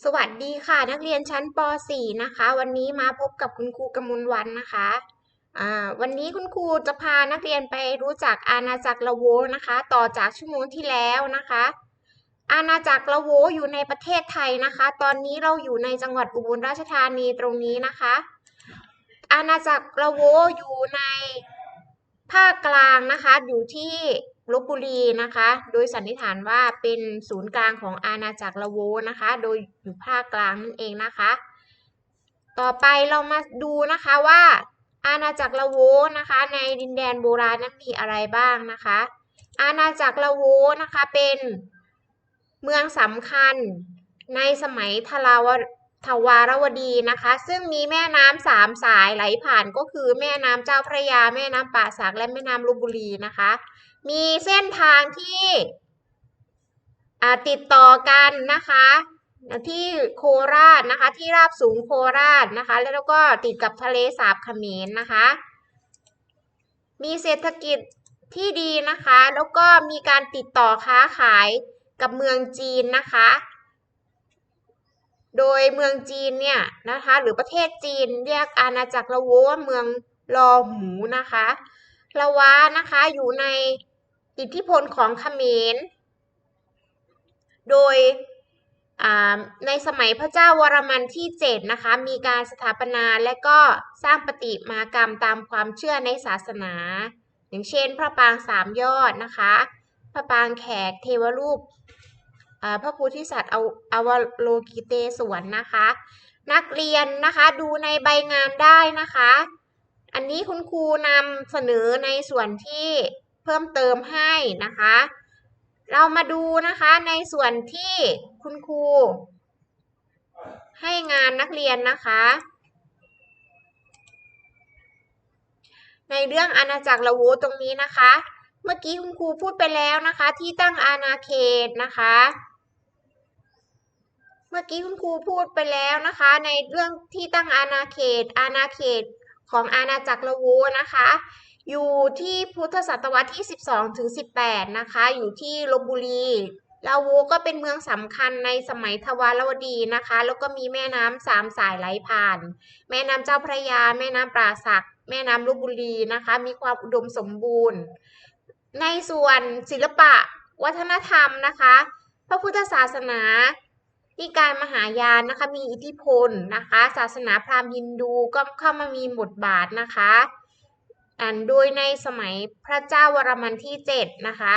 สวัสดีค่ะ นักเรียนชั้นป .4 นะคะ วันนี้มาพบกับคุณครูกมลวันนะคะวันนี้คุณครูจะพานักเรียนไปรู้จักอาณาจักรละโวนะคะ ต่อจากชั่วโมงที่แล้วนะคะ อาณาจักรละโวอยู่ในประเทศไทยนะคะ ตอนนี้เราอยู่ในจังหวัดอุบลราชธานีตรงนี้นะคะ อาณาจักรละโวอยู่ในภาคกลางนะคะ อยู่ที่ ลบบุรีนะคะ โดยสันนิษฐานว่าเป็นศูนย์กลางของอาณาจักรละโวนะคะ โดยอยู่ภาคกลางนั่นเองนะคะ ต่อไปเรามาดูนะคะว่า อาณาจักรละโวนะคะ ในดินแดนโบราณนั้นมีอะไรบ้างนะคะ อาณาจักรละโวนะคะเป็นเมืองสำคัญในสมัยทลาว ทวารวดีนะคะ ซึ่งมีแม่น้ำสามสายไหลผ่านก็คือแม่น้ำเจ้าพระยา แม่น้ำป่าสักและแม่น้ำลบบุรีนะคะ มีเส้นทางที่ติดต่อกันนะคะที่โคราชนะคะ ที่ราบสูงโคราชนะคะ แล้วก็ติดกับทะเลสาบเขมรนะคะ มีเศรษฐกิจที่ดีนะคะ แล้วก็มีการติดต่อค้าขายกับเมืองจีนนะคะ โดยเมืองจีนเนี่ยนะคะหรือประเทศจีนเรียกอาณาจักรละโวว่าเมืองลอหูนะคะละวะนะคะอยู่ในอิทธิพลของเขมร โดยในสมัยพระเจ้าวรมันที่ 7 นะคะ มีการสถาปนาและก็สร้างปฏิมากรรมตามความเชื่อในศาสนา อย่างเช่น พระปางสามยอดนะคะ พระปางแขกเทวรูป พระโพธิสัตว์เอาอวโลกิเตศวรนะคะ นักเรียนนะคะดูในใบงานได้นะคะ อันนี้คุณครูนำเสนอในส่วนที่เพิ่มเติมให้นะคะ เรามาดูนะคะในส่วนที่คุณครูให้งานนักเรียนนะคะ ในเรื่องอาณาจักรละโวตรงนี้นะคะ เมื่อกี้คุณครูพูดไปแล้วนะคะ ที่ตั้งอาณาเขตนะคะ เมื่อกี้คุณครูพูดไปแล้วนะคะ ในเรื่องที่ตั้งอาณาเขต อาณาเขตของอาณาจักรละโวนะคะ อยู่ที่พุทธศตวรรษที่ 12ถึง18 นะคะ อยู่ที่ลบบุรีลาโวก็เป็นเมืองสำคัญในสมัยทวารวดีนะคะ แล้วก็มีแม่น้ำสามสายไหลผ่าน แม่น้ำเจ้าพระยา แม่น้ำปราศัก แม่น้ำลบบุรีนะคะ มีความอุดมสมบูรณ์ ในส่วนศิลปะ วัฒนธรรมนะคะ พระพุทธศาสนา ที่การมหายานนะคะมีอิทธิพลนะคะ ศาสนาพราหมณ์ฮินดูก็เข้ามามีบทบาทนะคะอันโดยในสมัยพระเจ้าวรมันที่ 7 นะคะ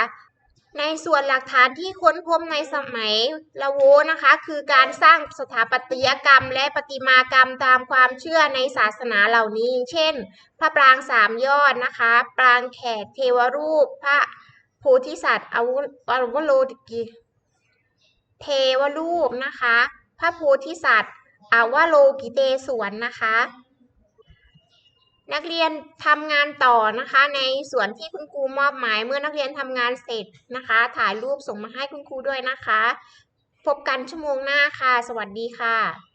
ในส่วนหลักฐานที่ค้นพบในสมัยละโวนะคะ คือการสร้างสถาปัตยกรรมและประติมากรรมตามความเชื่อในศาสนาเหล่านี้ เช่น พระปรางสามยอดนะคะ ปรางแขกเทวรูป พระโพธิสัตว์อวุโลกิ เทวรูปนะคะ พระโพธิสัตว์อวโลกิเตสวนนะคะ นักเรียนทำงานต่อนะคะ ในส่วนที่คุณครูมอบหมายเมื่อนักเรียนทำงานเสร็จนะคะ ถ่ายรูปส่งมาให้คุณครูด้วยนะคะ พบกันชั่วโมงหน้าค่ะ สวัสดีค่ะ